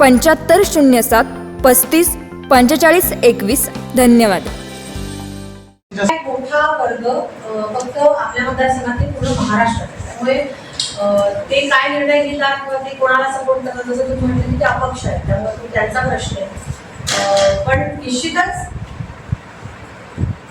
पंच्याहत्तर शून्य सात पस्तीस पंचेचाळीस एकवीस. धन्यवाद. मोठा वर्ग फक्त आपल्या मतदारसंघातील पूर्ण महाराष्ट्र. त्यामुळे ते काय निर्णय घेतात किंवा ते कोणाला सपोर्ट करतात जसं तुम्ही म्हटलं की ते अपक्ष आहेत त्यामुळे तो त्यांचा प्रश्न आहे. पण निश्चितच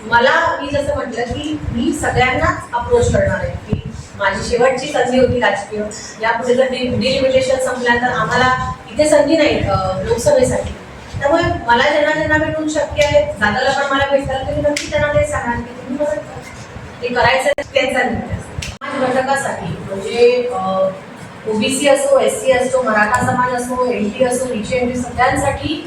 मला मी जसं म्हटलं की मी सगळ्यांनाच अप्रोच करणार आहे की माझी शेवटची संधी होती राजकीय. यापुढे जर डिलिमिटेशन तर आम्हाला इथे संधी नाही लोकसभेसाठी. त्यामुळे मला ज्यांना ज्यांना भेटून शक्य आहे दादाला पण मला भेटतात तर मी नक्की त्यांना ते सांगाल की तुम्ही मदत ते करायचं त्यांचा निर्णय समाज घटकासाठी म्हणजे ओबीसी असो एस सी असो मराठा समाज असो एन टी असो रिचे एन टी सगळ्यांसाठी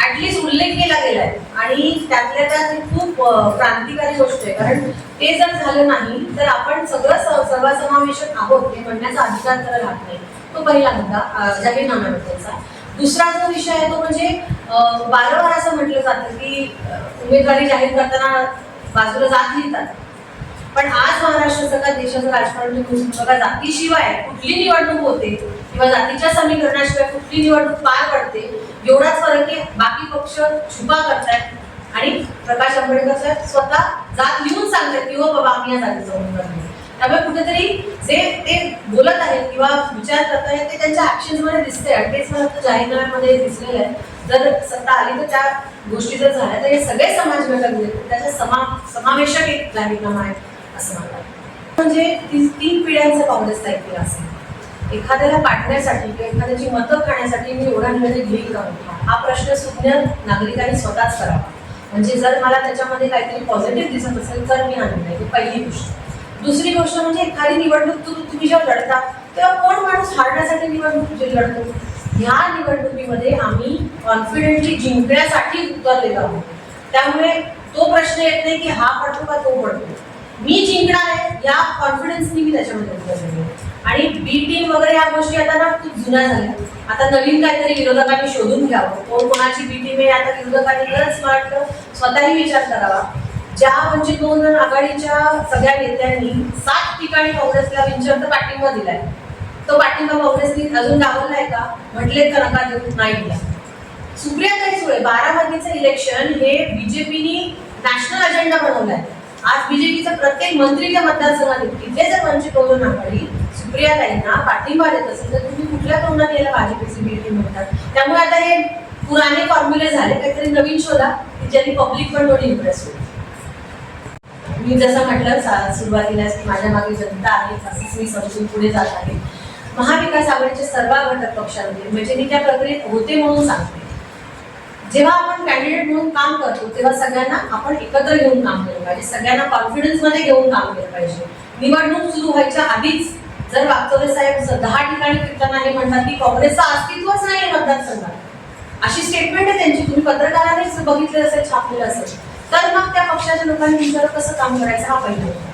ऍटलीस्ट उल्लेख केला गेलाय. आणि त्यातल्या त्यात खूप क्रांतिकारी गोष्ट आहे. कारण ते जर झालं नाही तर आपण सगळं सर्वसमावेशक आहोत हे म्हणण्याचा अधिकार तर राहत नाही. तो पहिला मुद्दा अ, जाहीरनाम्याबद्दलचा दुसरा जो विषय आहे तो म्हणजे वारंवार असं म्हटलं जातं की उमेदवारी जाहीर करताना बाजूला जात लिहितात. पण आज महाराष्ट्र सगळ्या देशाचं राजकारण तुम्ही बघा जातीशिवाय कुठली निवडणूक होते किंवा जातीच्या समीकरणाशिवाय कुठली निवडणूक पार पडते एवढाच फरक आहे. बाकी पक्ष छुपा करतायत आणि प्रकाश आंबेडकर साहेब स्वतः जात लिहून सांगतात की हो बाबा आम्ही या जातीचा त्यामुळे कुठेतरी जे ते बोलत आहेत किंवा विचार करत आहेत ते त्यांच्या ऍक्शनमध्ये दिसते आणि तेच मला जाहीरनाम्यामध्ये दिसलेलं आहे. जर सत्ता आली तर त्या गोष्टी जर झाल्या तर हे सगळे समाज घटक त्याचा त्याच्या समा समावेशक एक जाहीरनामा आहे. असं मला म्हणजे ती तीन पिढ्यांचा काँग्रेस इतिहास असेल. एखाद्याला पाठण्यासाठी किंवा एखाद्याची मतं खाण्यासाठी मी एवढा निर्णय घेईल का? मोठा? हा प्रश्न सुज्ञ नागरिकांनी स्वतःच करावा. म्हणजे जर मला त्याच्यामध्ये काहीतरी पॉझिटिव्ह दिसत असेल तर मी हा निर्णय ही पहिली गोष्ट. दुसरी गोष्ट म्हणजे एखादी निवडणूक तू तुम्ही जेव्हा लढता तेव्हा कोण माणूस हारण्यासाठी निवडणूक जे लढतो? ह्या निवडणुकीमध्ये आम्ही कॉन्फिडेंटली जिंकण्यासाठी उतरलेलो आहोत. त्यामुळे तो प्रश्न येत नाही की हा पडतो का तो पडतो मी जिंकणार आहे या कॉन्फिडन्सनी मी त्याच्यामध्ये आणि बी टीम वगैरे या गोष्टी आता ना खूप जुन्या झाल्या. आता नवीन काहीतरी विरोधकांनी शोधून घ्यावं. कोण कोणाची बी टीम आहे आता विरोधकांनी खरंच वाटलं स्वतःही विचार करावा. ज्या म्हणजे दोन आघाडीच्या सगळ्या नेत्यांनी सात ठिकाणी काँग्रेसला बिनशर्त पाठिंबा दिलाय. तो पाठिंबा काँग्रेसनी अजून दाखवलाय का? म्हटले तर नका देऊ नाही दिला. सुप्रियाताई सुळे बारामतीचं इलेक्शन हे बीजेपीनी नॅशनल अजेंडा बनवलाय. आज बीजेपीचा प्रत्येक मंत्री त्या मतदारसंघात तिथे जर वंचित बहुजन आघाडी सुप्रियाताईंना पाठिंबा देत असेल तर तुम्ही कुठल्या तोंडात यायला भाजपचे बीजेपी म्हणतात त्यामुळे आता हे पुराने फॉर्म्युले झाले काहीतरी नवीन शोधा ज्यांनी पब्लिक पण थोडी इम्प्रेस होईल. मी जसं म्हटलं सुरुवातीला की माझ्या मागे जनता आहे असंच मी समजून पुढे जात आहे. महाविकास आघाडीच्या सर्व घटक पक्षांमध्ये म्हणजे मी त्या प्रक्रियेत होते म्हणून सांगते. जेव्हा आपण कॅन्डिडेट म्हणून काम करतो तेव्हा सगळ्यांना आपण एकत्र घेऊन काम केलं पाहिजे. सगळ्यांना कॉन्फिडन्समध्ये घेऊन काम केलं पाहिजे. निवडणूक सुरू व्हायच्या आधीच जर वागचौरे साहेब दहा ठिकाणी फिरताना हे म्हणतात की काँग्रेसचा अस्तित्वच नाही आहे मतदारसंघात. अशी स्टेटमेंट आहे त्यांची. तुम्ही पत्रकारांनीच बघितलं असेल छापलेलं असेल. तर मग त्या पक्षाच्या लोकांनी विचार कसं काम करायचं हा पहिला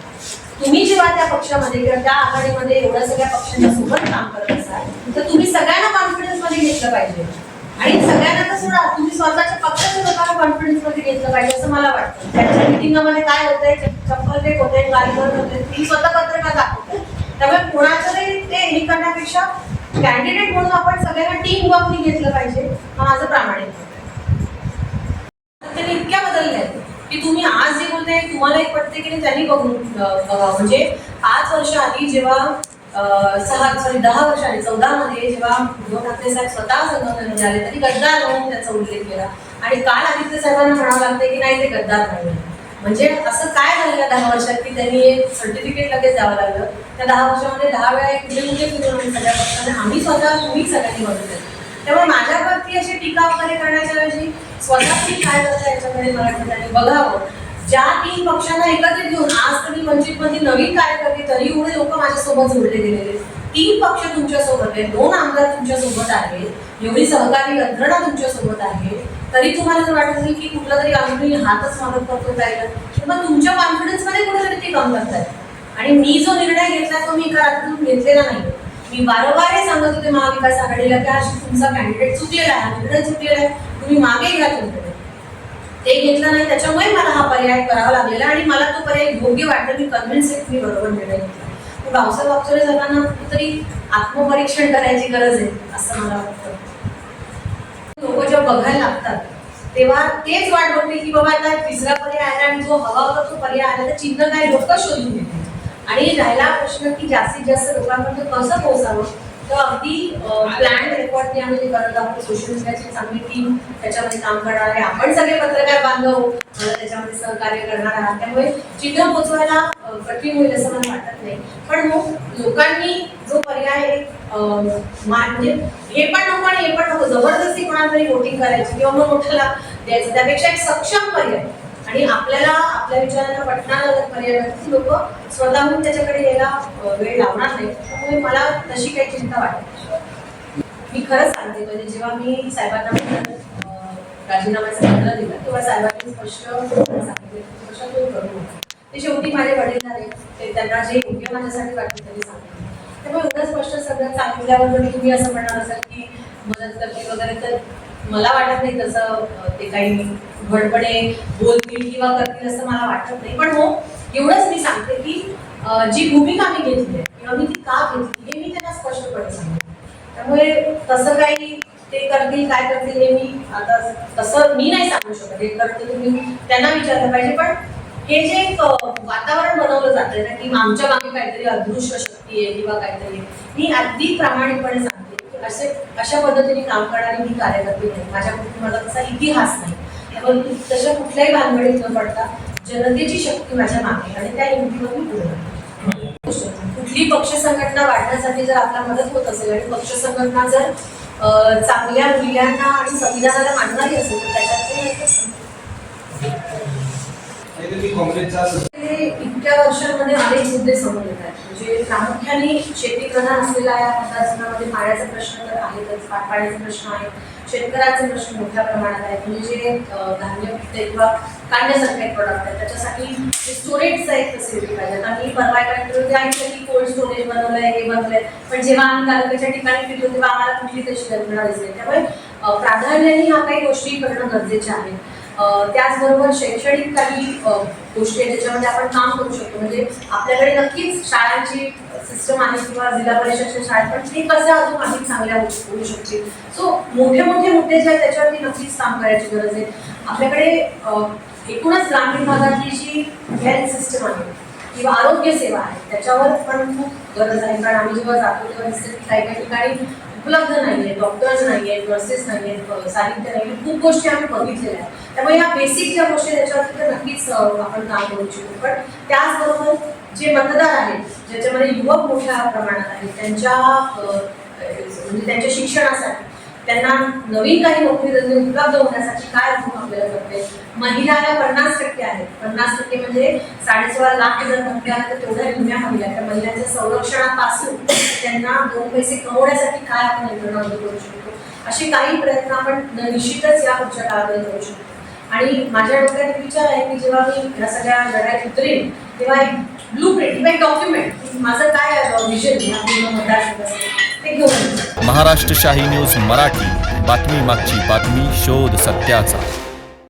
तुम्ही जेव्हा त्या पक्षामध्ये किंवा त्या आघाडीमध्ये एवढ्या सगळ्या पक्षांच्या सोबत काम करत असाल तर तुम्ही सगळ्यांना कॉन्फिडन्समध्ये घेतलं पाहिजे. आणि सगळ्यांना तर सोडा तुम्ही स्वतःच्या पक्षाच्या लोकांना कॉन्फिडन्समध्ये घेतलं पाहिजे असं मला वाटतं. त्यांच्या मिटिंगमध्ये काय होतंय चप्पल फेक होते गाडीवर होते ती स्वतः पत्रकार दाखवते त्यामुळे कोणाचं ते हे करण्यापेक्षा कॅन्डिडेट म्हणून आपण सगळ्यांना टीम वर्कनी घेतलं पाहिजे हा माझं प्रामाणिक मत त्यांनी इतक्या बदलल्या आहेत की तुम्ही आज जे बोलताय तुम्हाला एक पटते की त्यांनी बघून बघा. म्हणजे पाच वर्ष आधी जेव्हा सहा सॉरी दहा वर्षांनी चौदा मध्ये जेव्हा उद्धव ठाकरे साहेब स्वतः संघटन झाले तरी गद्दार म्हणून त्याचा उल्लेख केला. आणि काल आदित्य साहेबांना म्हणावं लागतं की नाही ते गद्दार नाही म्हणजे असं काय झालं या दहा वर्षात की त्यांनी एक सर्टिफिकेट लगेच द्यावं लागलं? त्या दहा वर्षामध्ये दहा वेळा एक कुठे कुठे फिरून आम्ही सगळ्या पक्षाने आम्ही स्वतः तुम्ही सगळ्यांनी बघितलं. त्यामुळे माझ्यावरती अशी टीका वगैरे करण्याच्या ऐवजी स्वतः काय करता याच्याकडे मला त्यांनी बघावं. ज्या तीन पक्षांना एकत्रित घेऊन आज तुम्ही वंचित मध्ये नवीन कार्यकर्ते तरी एवढे लोक माझ्यासोबत जोडले गेलेले तीन पक्ष तुमच्यासोबत आहेत. दोन आमदार तुमच्यासोबत आहेत. एवढी सहकारी यंत्रणा तुमच्यासोबत आहे. तरी तुम्हाला जर वाटत असेल की कुठला तरी आम्ही हातच मदत करतो राहिलं तर मग तुमच्या कॉन्फिडन्समध्ये कुठेतरी ते कम करतात आणि मी जो निर्णय घेतला तो मी एका रात्रीतून घेतलेला नाही. मी वारंवार हे सांगत होते महाविकास आघाडीला की हा तुमचा कॅन्डिडेट चुकलेला आहे. निर्णय चुकलेला आहे. तुम्ही मागे घ्या तुमच्याकडे ते घेतलं नाही त्याच्यामुळे मला हा पर्याय करावा लागलेला आणि मला तो पर्याय योग्य वाटला मी कन्व्हिन्स आहे मी बरोबर निर्णय घेतला. पण भाऊसाहेब जाताना कुठेतरी आत्मपरीक्षण करायची गरज आहे असं मला वाटतं. लोक जेव्हा बघायला लागतात तेव्हा तेच वाट बघते की बाबा आता तिसरा पर्याय आला आणि जो हवा होता तो पर्याय आला तर चिन्ह काय लोक शोधून घेते आणि राहिला प्रश्न की जास्तीत जास्त लोकांपर्यंत कसं पोहोचावं? तर अगदी प्लॅन रेकॉर्डने आम्ही करत आहोत. सोशल मीडियाची चांगली टीम त्याच्यामध्ये काम करणार आहे. आपण सगळे पत्रकार बांधव मला त्याच्यामध्ये सहकार्य करणार आहात. त्यामुळे चिन्ह पोचवायला कठीण होईल असं मला वाटत नाही. पण मग लोकांनी जो पर्याय आहे, म्हणजे हे पण नको आणि हे पण नको जबरदस्ती कोणाला तरी वोटिंग करायची किंवा मग मोठ्याला द्यायचं. त्यापेक्षा एक सक्षम पर्याय विचारांना पटणार जर पर्याय लोक स्वतःहून त्याच्याकडे यायला वेळ लावणार नाही त्यामुळे मला तशी काही चिंता वाटत मी खरंच सांगते म्हणजे जेव्हा मी साहेबांना राजीनाम्याचा पत्र दिला तेव्हा साहेबांनी स्पष्ट सांगितले स्पष्ट तुम्ही करू ते शेवटी माझे वडील झाले. ते त्यांना जे योग्य माझ्यासाठी वाटते त्यांनी सांगितलं. त्यामुळे एवढं स्पष्ट सगळं सांगितल्यावर जर तुम्ही असं म्हणणार असाल की मदत करते वगैरे तर मला वाटत नाही तसं ते काही घडपणे बोलतील किंवा करतील असं मला वाटत नाही. पण हो एवढंच मी सांगते की जी भूमिका मी घेतली आहे किंवा मी ती का घेतली हे मी त्यांना स्पष्टपणे सांगते. त्यामुळे तसं काही ते करतील काय करतील हे मी आता तसं मी नाही सांगू शकत. हे करते तुम्ही त्यांना विचारलं पाहिजे. पण हे जे एक वातावरण बनवलं जातं ना की आमच्या मागे काहीतरी अदृश्य शक्ती आहे किंवा काहीतरी मी अगदी प्रामाणिकपणे सांगते. असे अशा पद्धतीने काम करणारी मी कार्यकर्ती नाही माझ्या कुटुंबाला तसा इतिहास नाही. पण तशा कुठल्याही भानगडीत न पडता जनतेची शक्ती माझ्या मागे आणि त्या युतीवर मी पुढे कुठली पक्ष संघटना वाढण्यासाठी जर आपला मदत होत असेल आणि पक्ष संघटना जर चांगल्या मूल्यांना आणि संविधानाला मानणारी असेल तर त्याच्यात काही हरकत नाही. नाही तर मी काँग्रेसचा हे इतक्या वर्षांमध्ये अनेक मुद्दे समोर येत आहेत. म्हणजे प्रामुख्याने शेती प्रधान असलेल्या या मतदारसंघामध्ये पाण्याचा प्रश्न तर आहेतच पाण्याचा प्रश्न आहे. शेतकऱ्यांचे प्रश्न मोठ्या प्रमाणात आहेत. म्हणजे जे धान्य पिकते किंवा काढण्यासारखे प्रॉडक्ट आहेत. त्याच्यासाठी स्टोरेज एक फॅसिलिटी पाहिजे. आता मी परवा एका ऐकलं की कोल्ड स्टोरेज बनवलंय हे बनवलंय. पण जेव्हा आम्ही तालुक्याच्या ठिकाणी फिरलो तेव्हा आम्हाला कुठली तशी कल्पना दिसली त्यामुळे प्राधान्याने ह्या काही गोष्टी करणं गरजेच्या आहेत त्याचबरोबर शैक्षणिक काही गोष्टी आहेत ज्याच्यामध्ये आपण काम करू शकतो. म्हणजे आपल्याकडे नक्कीच शाळांची सिस्टम आहे किंवा जिल्हा परिषदच्या शाळेत पण ते कसं अजून अधिक चांगल्या होऊ शकतील? सो मोठे मोठे मुद्दे जे आहेत त्याच्यावरती नक्कीच काम करायची गरज आहे. आपल्याकडे एकूणच ग्रामीण भागातली जी हेल्थ सिस्टम आहे किंवा आरोग्य सेवा आहे त्याच्यावर पण खूप गरज आहे. कारण आम्ही जेव्हा जातो तेव्हा काही काही ठिकाणी उपलब्ध नाही आहेत डॉक्टर्स नाही आहेत नर्सेस नाही आहेत साहित्य नाही आहे खूप गोष्टी आम्ही बघितलेल्या आहेत. त्यामुळे ह्या बेसिक ज्या गोष्टी त्याच्यावरती तर नक्कीच आपण काम करू शकतो पण त्याचबरोबर जे मतदार आहेत ज्याच्यामध्ये युवक मोठ्या प्रमाणात आहेत त्यांच्या म्हणजे त्यांच्या शिक्षणासाठी त्यांना नवीन काही नोकरी धंदे उपलब्ध होण्यासाठी काय अजून आपल्याला करते महिलाला पन्नास टक्के आहेत. पन्नास टक्के म्हणजे साडेसोळा लाख जर महिला आहेत तर तेवढ्या निम्म्या महिला त्या महिलांच्या संरक्षणापासून त्यांना दोन पैसे कमवण्यासाठी काय आपण यंत्रणा करू शकतो? असे काही प्रयत्न आपण निश्चितच या पुढच्या काळामध्ये करू शकतो. आणि माझ्या डोक्यात एक विचार आहे की जेव्हा मी या सगळ्या लढाईत उतरेन तेव्हा एक ब्लू प्रिंट किंवा एक डॉक्युमेंट माझं काय विजन या पूर्ण मतदारसंघाचं ते घेऊन महाराष्ट्र शाही न्यूज मराठी बातमी मागची बातमी शोध सत्याचा.